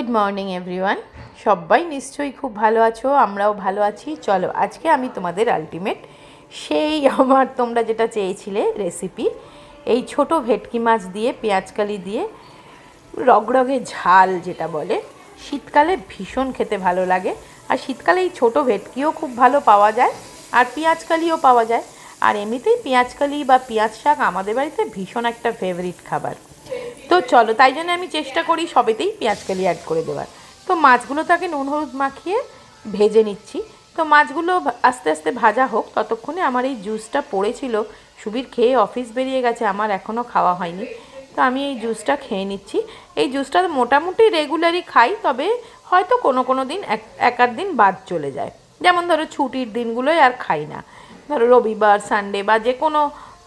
Good morning everyone সবাই নিশ্চয়ই খুব ভালো আছো, আমরাও ভালো আছি। চলো, আজকে আমি তোমাদের আলটিমেট সেই আমার তোমরা যেটা চেয়েছিলে রেসিপি এই ছোট ভেটকি মাছ দিয়ে পেঁয়াজকালি দিয়ে, রগরগে ঝাল যেটা বলে। শীতকালে ভীষণ খেতে ভালো লাগে। আর শীতকালে এই ছোটো ভেটকিও খুব ভালো পাওয়া যায়, আর পেঁয়াজকালিও পাওয়া যায়। আর এমনিতেই পেঁয়াজকালি বা পেঁয়াজ শাক আমাদের বাড়িতে ভীষণ একটা ফেভারিট খাবার। তো চলো, তাই জন্য আমি চেষ্টা করি সবেতেই পেঁয়াজকালি অ্যাড করে দেওয়ার। তো মাছগুলো তাকে নুন, হলুদ মাখিয়ে ভেজে নিচ্ছি। তো মাছগুলো আস্তে আস্তে ভাজা হোক, ততক্ষণে আমার এই জুসটা পড়েছিল। সুবীর খেয়ে অফিস বেরিয়ে গেছে, আমার এখনও খাওয়া হয়নি। তো আমি এই জুসটা খেয়ে নিচ্ছি। এই জুসটা মোটামুটি রেগুলারই খাই, তবে হয়তো কোনো কোনো দিন এক আধ দিন বাদ চলে যায়। যেমন ধরো ছুটির দিনগুলোই আর খাই না। ধরো রবিবার সানডে বা যে কোনো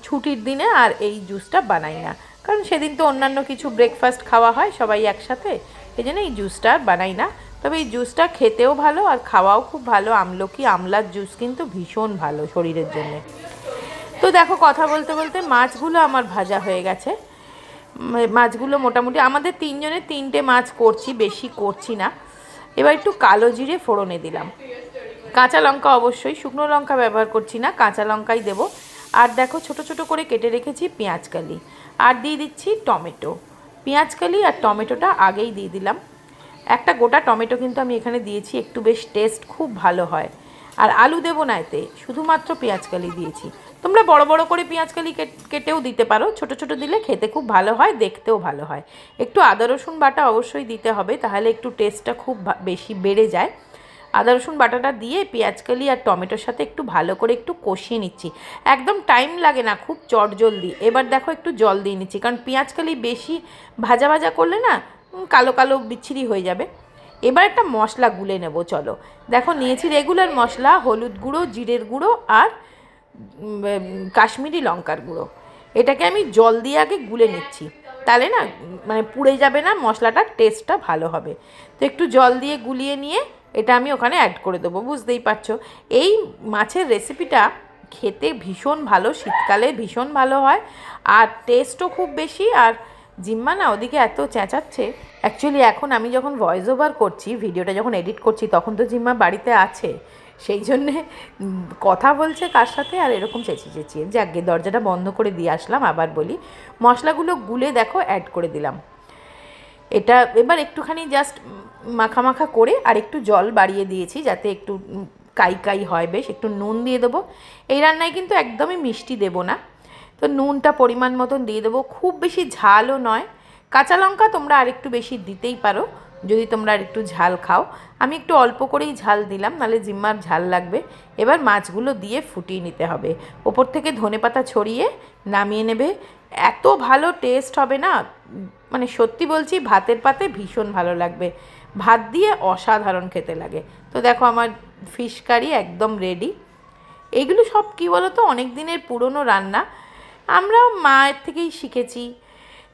ছুটির দিনে আর এই জুসটা বানাই না। কারণ সেদিন তো অন্যান্য কিছু ব্রেকফাস্ট খাওয়া হয়, সবাই একসাথে। এই জন্য এই জুসটা বানাই না। তবে এই জুসটা খেতেও ভালো আর খাওয়াও খুব ভালো। আমলকি, আমলার জুস কিন্তু ভীষণ ভালো শরীরের জন্যে। তো দেখো, কথা বলতে বলতে মাছগুলো আমার ভাজা হয়ে গেছে। মাছগুলো মোটামুটি আমাদের তিনজনের তিনটে মাছ করছি, বেশি করছি না। এবার একটু কালো জিরে ফোড়নে দিলাম। কাঁচা লঙ্কা অবশ্যই, শুকনো লঙ্কা ব্যবহার করছি না, কাঁচা লঙ্কাই দেব। আর দেখো ছোট ছোট করে কেটে রেখেছি পেঁয়াজকালি আর দিয়ে দিচ্ছি টমেটো। পেঁয়াজকালি আর টমেটোটা আগেই দিয়ে দিলাম। একটা গোটা টমেটো কিন্তু আমি এখানে দিয়েছি, একটু বেশ টেস্ট খুব ভালো হয়। আর আলু দেবো না এতে, শুধুমাত্র পেঁয়াজকালি দিয়েছি। তোমরা বড় বড় করে পেঁয়াজকালি কেট- কেটেও দিতে পারো, ছোট ছোট দিলে খেতে খুব ভালো হয়, দেখতেও ভালো হয়। একটু আদা রসুন বাটা অবশ্যই দিতে হবে, তাহলে একটু টেস্টটা খুব বেশি বেড়ে যায়। আদা, রসুন, বাটাটা দিয়ে পেঁয়াজকালি আর টমেটোর সাথে একটু ভালো করে একটু কষিয়ে নিচ্ছি। একদম টাইম লাগে না, খুব চটজলদি এবার দেখো একটু জল দিয়ে নিচ্ছি, কারণ পেঁয়াজকালি বেশি ভাজা ভাজা করলে না কালো কালো বিচ্ছিরি হয়ে যাবে। এবার একটা মশলা গুলে নেব, চলো। দেখো, নিয়েছি রেগুলার মশলা, হলুদ গুঁড়ো, জিরের গুঁড়ো আর কাশ্মীরি লঙ্কার গুঁড়ো। এটাকে আমি জল দিয়ে আগে গুলে নিচ্ছি। তাহলে না মানে পুড়ে যাবে না, মশলাটার টেস্টটা ভালো হবে। তো একটু জল দিয়ে গুলিয়ে নিয়ে এটা আমি ওখানে অ্যাড করে দেবো, বুঝতেই পারছ? এই মাছের রেসিপিটা খেতে ভীষণ ভালো, শীতকালে ভীষণ ভালো হয়, আর টেস্টও খুব বেশি, আর জিম্মা না ওদিকে এত চেঁচাচ্ছে। অ্যাকচুয়ালি এখন আমি যখন ভয়েস ওভার করছি ভিডিওটা যখন এডিট করছি, তখন তো জিম্মা বাড়িতে আছে। সেই জন্যে কথা বলছে কার সাথে, আর এরকম চেঁচিয়ে চেঁচিয়ে। যাকে দরজাটা বন্ধ করে দিয়ে আসলাম, আবার বলি। মশলাগুলো গুলে দেখো অ্যাড করে দিলাম। এটা এবার একটুখানি জাস্ট মাখা করে আর একটু জল বাড়িয়ে দিয়েছি, যাতে একটু কাই কাই হয় বেশ, একটু নুন দিয়ে দেবো। এই রান্নায় কিন্তু একদমই মিষ্টি দেব না। তো নুনটা পরিমাণ মতন দিয়ে দেবো। খুব বেশি ঝালও নয়। কাঁচা লঙ্কা তোমরা আরেকটু বেশি দিতেই পারো। যদি তোমরা আরেকটু ঝাল খাও। আমি একটু অল্প করেই ঝাল দিলাম নাহলে জিম্মার ঝাল লাগবে। এবার মাছগুলো দিয়ে ফুটিয়ে নিতে হবে। ওপর থেকে ধনেপাতা ছড়িয়ে নামিয়ে নেবে। এত ভালো টেস্ট হবে না? মানে সত্যি বলছি, ভাতের পাতে ভীষণ ভালো লাগবে। ভাত দিয়ে অসাধারণ খেতে লাগে। তো দেখো আমার ফিশ কারি একদম রেডি এগুলো সব কী বলো তো অনেক দিনের পুরনো রান্না। আমরা মায়ের থেকেই শিখেছি।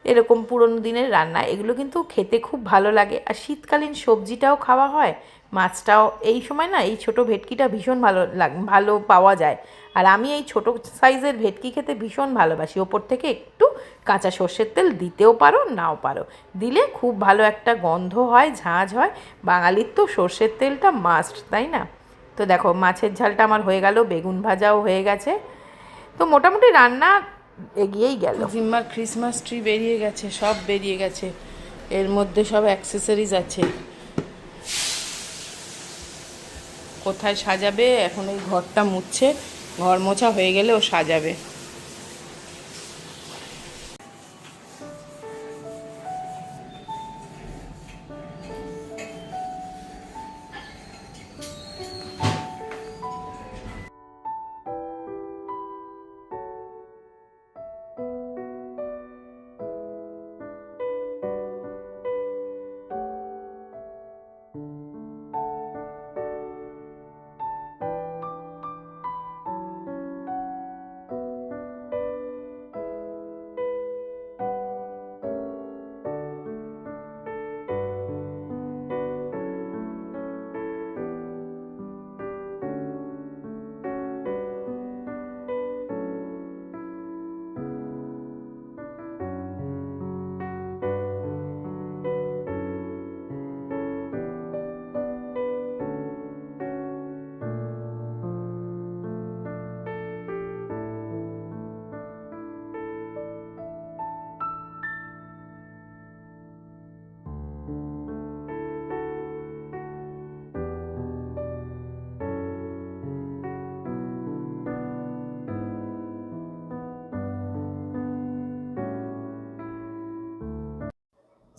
এরকম পুরনো দিনের রান্না, এগুলো কিন্তু খেতে খুব ভালো লাগে। আর শীতকালীন সবজিটাও খাওয়া হয়, মাছটাও, এই সময় না এই ছোট ভেটকিটা ভীষণ ভালো লাগ, ভালো পাওয়া যায়। আর আমি এই ছোট সাইজের ভেটকি খেতে ভীষণ ভালোবাসি, ওপর থেকে একটু কাঁচা সর্ষের তেল দিতেও পারো, নাও পারো। দিলে খুব ভালো একটা গন্ধ হয় ঝাঁঝ হয়। বাঙালির তো সর্ষের তেলটা মাস্ট তাই না? তো দেখো, মাছের ঝালটা আমার হয়ে গেল, বেগুন ভাজাও হয়ে গেছে। তো মোটামুটি রান্না এগিয়েই গেল। জিম্মার ক্রিসমাস ট্রি বেরিয়ে গেছে, সব বেরিয়ে গেছে। এর মধ্যে সব অ্যাক্সেসরিজ আছে। কোথায় সাজাবে? এখন এই ঘরটা মুছছে। ঘর মোছা হয়ে গেলে ও সাজাবে।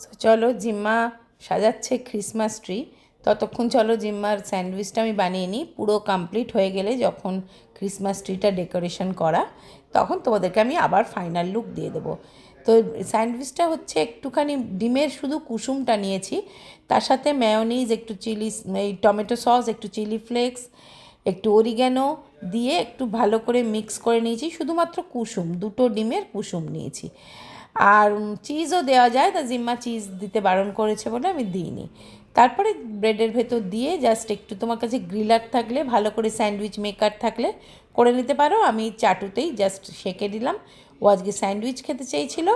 So, চলো জিম্মা সাজাচ্ছে ক্রিসমাস ট্রি ততক্ষণ চলো জিম্মার স্যান্ডউইচটা আমি বানিয়ে নিই। পুরো কমপ্লিট হয়ে গেলে যখন ক্রিসমাস ট্রিটা ডেকোরেশন করা তখন তোমাদেরকে আমি আবার ফাইনাল লুক দিয়ে দেবো। তো স্যান্ডউইচটা হচ্ছে একটুখানি ডিমের শুধু কুসুমটা নিয়েছি। তার সাথে ম্যায়োনিজ একটু চিলি এই টমেটো সস একটু চিলি ফ্লেক্স একটু অরিগ্যানো দিয়ে একটু ভালো করে মিক্স করে নিয়েছি। শুধুমাত্র কুসুম দুটো ডিমের কুসুম নিয়েছি। আর চিজও দেওয়া যায়, তা জিম্মা চিজ দিতে বারণ করেছে বলে আমি দিইনি। তারপরে ব্রেডের ভেতর দিয়ে জাস্ট একটু তোমার কাছে গ্রিলার থাকলে, ভালো করে স্যান্ডউইচ মেকার থাকলে করে নিতে পারো। আমি চাটুতেই জাস্ট সেঁকে দিলাম। ও আজকে স্যান্ডউইচ খেতে চেয়েছিল।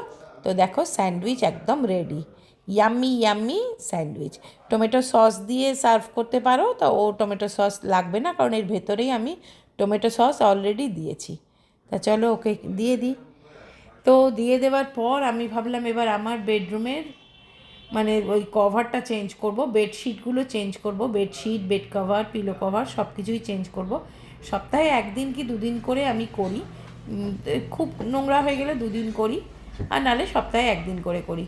তো দেখো স্যান্ডউইচ একদম ready yummy yummy sandwich tomato sauce দিয়ে সার্ভ করতে পারো, তো ও টমেটো সস লাগবে না, কারণ এর ভেতরেই আমি টমেটো সস অলরেডি দিয়েছি। তা চলো ওকে দিয়ে দিই। তো দিয়ে দেওয়ার পর আমি ভাবলাম এবার আমার বেডরুমের মানে ওই কভারটা চেঞ্জ করব, বেডশিটগুলো চেঞ্জ করব, bedsheet, bed cover, pillow cover সব কিছুই চেঞ্জ করব। সপ্তাহে একদিন কি দুদিন করে আমি করি খুব নোংরা হয়ে গেলে দুদিন করি আর নালে সপ্তাহে একদিন করে করি।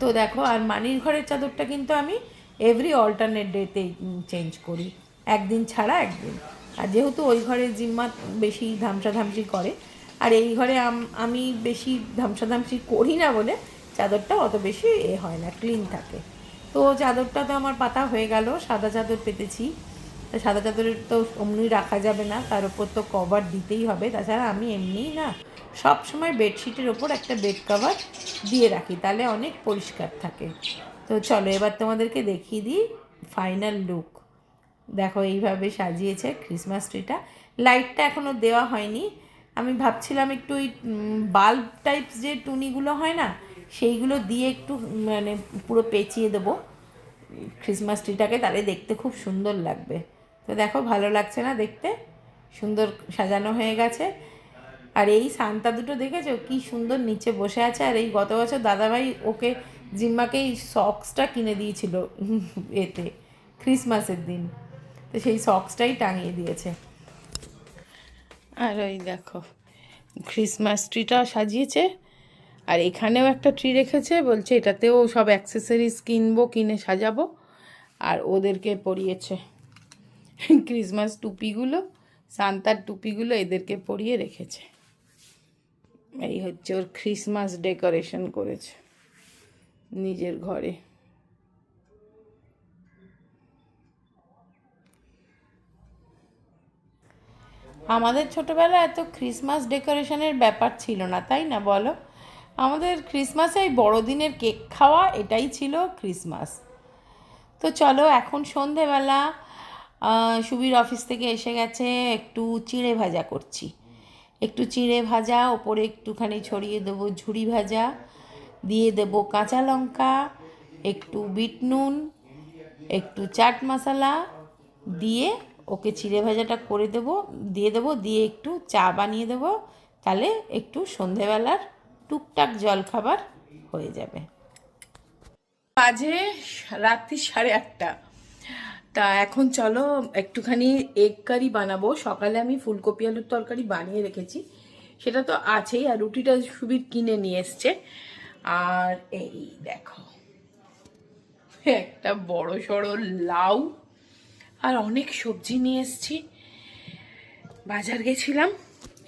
তো দেখো, আর মানির ঘরের চাদরটা কিন্তু আমি এভরি অল্টারনেট ডেতে চেঞ্জ করি। একদিন ছাড়া একদিন। আর যেহেতু ওই ঘরে জিম্মা বেশি ধামসাধামসি করে আর এই ঘরে আম- বেশি ধামসাধামসি করি না বলে চাদরটা অত বেশি এ হয় না ক্লিন থাকে। তো চাদরটা তো আমার পাতা হয়ে গেল, সাদা চাদর পেতেছি। তা সাদা চাদরের তো অমনি রাখা যাবে না, তার উপর তো কভার দিতেই হবে। তাছাড়া আমি এমনিই না, সব সময় বেডশিটের ওপর একটা বেড কভার দিয়ে রাখি, তাহলে অনেক পরিষ্কার থাকে। তো চলো এবার তোমাদেরকে দেখিয়ে দিই ফাইনাল লুক দেখো এইভাবে সাজিয়েছে ক্রিসমাস ট্রিটা লাইটটা এখনও দেওয়া হয়নি আমি ভাবছিলাম একটু ওই বাল্ব টাইপস যে টুনিগুলো হয় না, সেইগুলো দিয়ে একটু মানে পুরো পেঁচিয়ে দেবো ক্রিসমাস ট্রিটাকে তাহলে দেখতে খুব সুন্দর লাগবে। তো দেখো, ভালো লাগছে না দেখতে? সুন্দর সাজানো হয়ে গেছে। আর এই সান্তা দুটো দেখেছ? কি সুন্দর নিচে বসে আছে। আর এই গত বছর দাদাভাই ওকে জিম্মাকে এই সক্সটা কিনে দিয়েছিল এতে ক্রিসমাসের দিন। তো সেই সক্সটাই টাঙিয়ে দিয়েছে। আর ওই দেখো ক্রিসমাস ট্রিটা সাজিয়েছে, আর এখানেও একটা ট্রি রেখেছে, বলছে এটাতেও সব অ্যাক্সেসরিজ কিনবো, কিনে সাজাবো, আর ওদেরকে পরিয়েছে। ক্রিসমাস টুপিগুলো সান্তার টুপিগুলো এদেরকে পরিয়ে রেখেছে। এই হচ্ছে ওর ক্রিসমাস ডেকোরেশন করেছে, নিজের ঘরে। আমাদের ছোটোবেলায় এত ক্রিসমাস ডেকোরেশনের ব্যাপার ছিল না, তাই না বলো? আমাদের ক্রিসমাসে এই বড়দিনের কেক খাওয়া এটাই ছিল ক্রিসমাস তো চলো এখন সন্ধেবেলা সুবীর অফিস থেকে এসে গেছে, একটু চিড়ে ভাজা করছি। একটু চিড়ে ভাজা, ওপরে একটুখানি ছড়িয়ে দেবো ঝুড়ি ভাজা, দিয়ে দেবো কাঁচা লঙ্কা, একটু বিট নুন, একটু চাট মশলা, দিয়ে ওকে চিড়ে ভাজাটা করে দেবো, দিয়ে দেবো, দিয়ে একটু চা বানিয়ে দেবো, তাহলে একটু সন্ধেবেলার টুকটাক জলখাবার হয়ে যাবে। বাজে রাত্রি সাড়ে আটটা। তা এখন চলো একটুখানি এগ কারি বানাবো। সকালে আমি ফুলকপি আলুর তরকারি বানিয়ে রেখেছি। সেটা তো আছেই আর রুটিটা সুবির কিনে নিয়ে এসছে। আর এই দেখো, একটা বড় সড়ো লাউ। আর অনেক সবজি নিয়ে এসছি। বাজার গেছিলাম।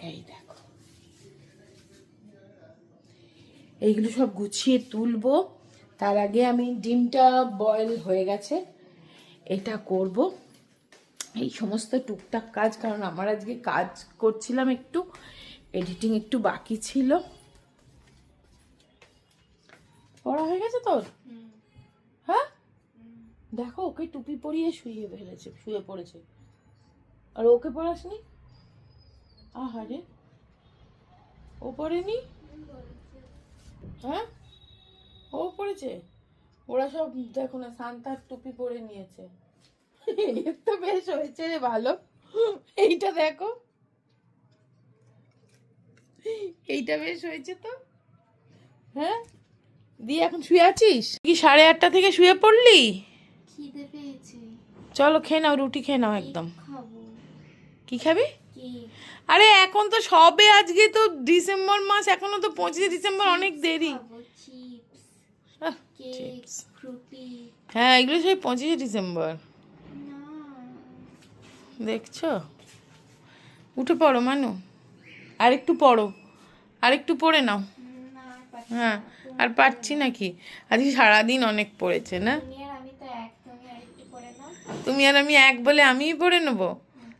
এই দেখো। এইগুলো সব গুছিয়ে তুলবো। তার আগে আমি ডিমটা বয়েল হয়ে গেছে। এটা করব। এই সমস্ত টুকটাক কাজ, কারণ আমার আজকে কাজ করছিলাম একটু। এডিটিং একটু বাকি ছিল। পড়া হয়ে গেছে তোর? দেখো ওকে টুপি পরিয়ে শুয়ে ফেলেছে, শুয়ে পড়েছে। আর ওকে পড়াসনি? আহারে। ও পড়েনি? হ্যাঁ? ও পড়েছে? ওরা সব দেখো না, সান্তার টুপি পরে নিয়েছে। এর তো বেশ হয়েছে রে, ভালো। এইটা দেখো। এইটা বেশ হয়েছে তো। হ্যাঁ? দিয়ে এখন শুয়ে আছিস? কি সাড়ে আটটা থেকে শুয়ে পড়লি? খিদে পেয়েছে। চলো খেয়ে নাও রুটি খেয়ে নাও একদম। কি খাবি? আরে এখন তো সবে আজকে তো ডিসেম্বর মাস এখনও তো পঁচিশে ডিসেম্বর অনেক দেরি। হ্যাঁ এগুলো সেই পঁচিশে ডিসেম্বর। দেখছ? উঠে পড়ো মানু। আর একটু পড়ো। আর একটু পড়ে নাও। হ্যাঁ আর পারছি নাকি? আজকে সারাদিন অনেক পড়েছে না তুমি আর আমি তো এক তুমি আর একটু করে নাও তুমি আর আমি এক বলে আমিই পড়ে নেব।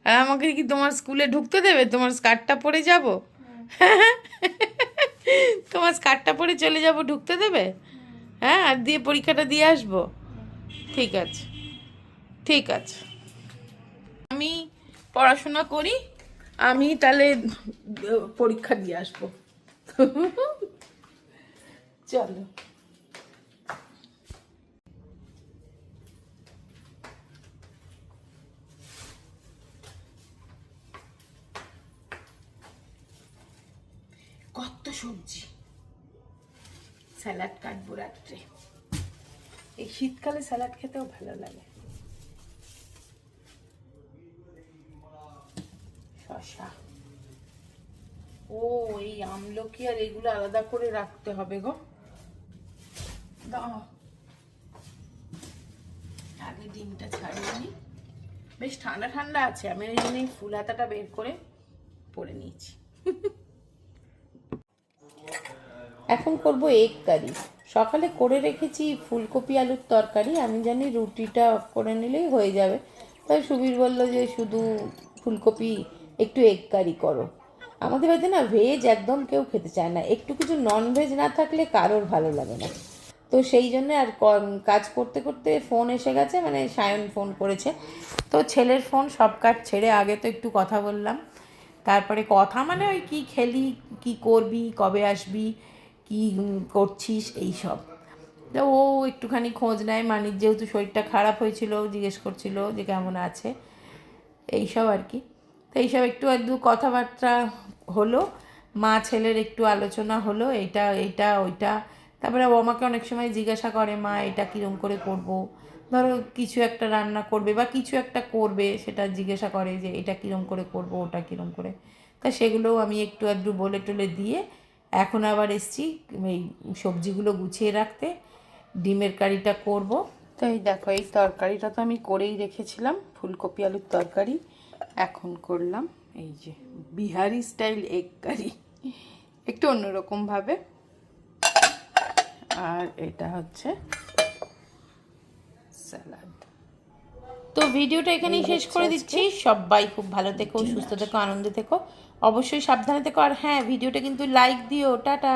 আর আমাকে কি তোমার স্কুলে ঢুকতে দেবে? তোমার স্কার্টটা পরে যাব? তোমার স্কার্টটা পরে চলে যাব ঢুকতে দেবে? হ্যাঁ আর দিয়ে পরীক্ষাটা দিয়ে আসব। ঠিক আছে। ঠিক আছে। আমি পড়াশোনা করি, আমি তাহলে পরীক্ষা দিয়ে আসব। চলো। কত সবজি? স্যালাড কাটবো রাত্রে। এই শীতকালে স্যালাড খেতেও ভালো লাগে। শশা ও, এই আমলকি আর এগুলো আলাদা করে রাখতে হবে গো। আগে ডিমটা ছাড়িয়ে বেশ ঠান্ডা ঠান্ডা আছে, আমি ওই ফুল হাতাটা বের করে পরে নিয়েছি। এখন করব এগ কারি সকালে করে রেখেছি ফুলকপি আলুর তরকারি। আমি জানি রুটিটা অফ করে নিলেই হয়ে যাবে। তাই সুবীর বলল যে শুধু ফুলকপি, একটু এগ কারি করো। আমাদের বাড়িতে না ভেজ একদম কেউ খেতে চায় না। একটু কিছু নন ভেজ না থাকলে কারোর ভালো লাগে না। তো সেই জন্য আর কাজ করতে করতে ফোন এসে গেছে মানে সায়ন ফোন করেছে। তো ছেলের ফোন সব কাজ ছেড়ে আগে তো একটু কথা বললাম। তারপরে কথা মানে ওই কী খেলি, কি করবি, কবে আসবি কি করছিস এই সব তো ও একটুখানি খোঁজ নেয় মানির যেহেতু শরীরটা খারাপ হয়েছিল জিজ্ঞেস করছিল যে কেমন আছে, এইসব আর কি। তো এইসব একটু একটু কথাবার্তা হলো, মা ছেলের একটু আলোচনা হলো, এইটা এইটা, ওইটা। তারপরে ও আমাকে অনেক সময় জিজ্ঞাসা করে, মা, এটা কীরকম করে করব? ধরো কিছু একটা রান্না করবে বা কিছু একটা করবে, সেটা জিজ্ঞাসা করে যে এটা কীরকম করে করব, ওটা কীরকম করে। তা সেগুলোও আমি একটু আধটু বলে টলে দিয়ে এখন আবার এসছি এই সবজিগুলো গুছিয়ে রাখতে। ডিমের কারিটা করব। তো এই দেখো এই তরকারিটা তো আমি করেই রেখেছিলাম ফুলকপি আলুর তরকারি। এখন করলাম এই যে বিহারি স্টাইল এগ কারি। একটু অন্যরকমভাবে আর এটা হচ্ছে স্যালাড। তো ভিডিওটা এখানেই শেষ করে দিচ্ছি। সবাই খুব ভালো থেকো সুস্থ থেকো আনন্দে থেকো। অবশ্যই সাবধানে থেকো। আর হ্যাঁ ভিডিওটা কিন্তু লাইক দিও। টাটা।